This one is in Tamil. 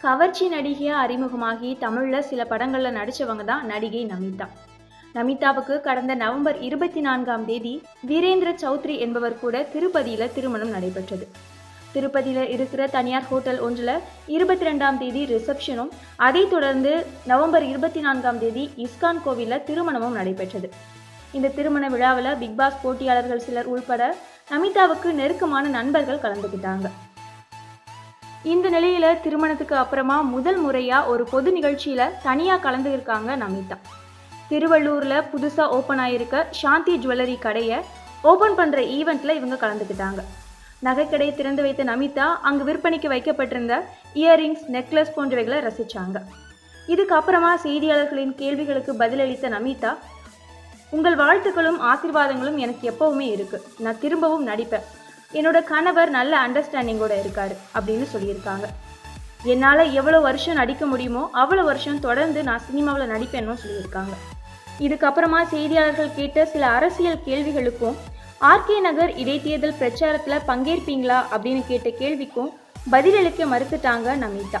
கவர்ச்சி நடிகையா அறிமுகமாகி தமிழ்ல சில படங்கள்ல நடித்தவங்க தான் நடிகை நமிதா. நமிதாவுக்கு கடந்த நவம்பர் இருபத்தி நான்காம் தேதி வீரேந்திர சௌத்ரி என்பவர் கூட திருப்பதியில திருமணம் நடைபெற்றது. திருப்பதியில இருக்கிற தனியார் ஹோட்டல் ஒன்றில் இருபத்தி ரெண்டாம் தேதி ரிசப்ஷனும் அதைத் தொடர்ந்து நவம்பர் இருபத்தி நான்காம் தேதி இஸ்கான் கோவிலில் திருமணமும் நடைபெற்றது. இந்த திருமண விழாவில் பிக்பாஸ் போட்டியாளர்கள் சிலர் உள்பட நமிதாவுக்கு நெருக்கமான நண்பர்கள் கலந்துக்கிட்டாங்க. இந்த நிலையில திருமணத்துக்கு அப்புறமா முதல் முறையா ஒரு பொது நிகழ்ச்சியில தனியா கலந்துருக்காங்க நமிதா. திருவள்ளூர்ல புதுசா ஓப்பன் ஆயிருக்க சாந்தி ஜுவல்லரி கடையை ஓபன் பண்ற ஈவெண்ட்ல இவங்க கலந்துக்கிட்டாங்க. நகைக்கடையை திறந்து வைத்த நமிதா அங்கு விற்பனைக்கு வைக்கப்பட்டிருந்த இயரிங்ஸ் நெக்லஸ் போன்றவைகளை ரசிச்சாங்க. இதுக்கு அப்புறமா செய்தியாளர்களின் கேள்விகளுக்கு பதிலளித்த நமிதா உங்கள் வாழ்த்துக்களும் ஆசிர்வாதங்களும் எனக்கு எப்பவுமே இருக்கு. நான் திரும்பவும் நடிப்பேன். என்னோட கணவர் நல்ல அண்டர்ஸ்டாண்டிங்கோட இருக்காரு அப்படின்னு சொல்லியிருக்காங்க. என்னால் எவ்வளோ வருஷம் நடிக்க முடியுமோ அவ்வளோ வருஷம் தொடர்ந்து நான் சினிமாவில் நடிப்பேன்னு சொல்லியிருக்காங்க. இதுக்கப்புறமா செய்தியாளர்கள் கேட்ட சில அரசியல் கேள்விகளுக்கும் ஆர்கே நகர் இடைத்தேர்தல் பிரச்சாரத்தில் பங்கேற்பீங்களா அப்படின்னு கேட்ட கேள்விக்கும் பதிலளிக்க மறுத்துட்டாங்க நமிதா.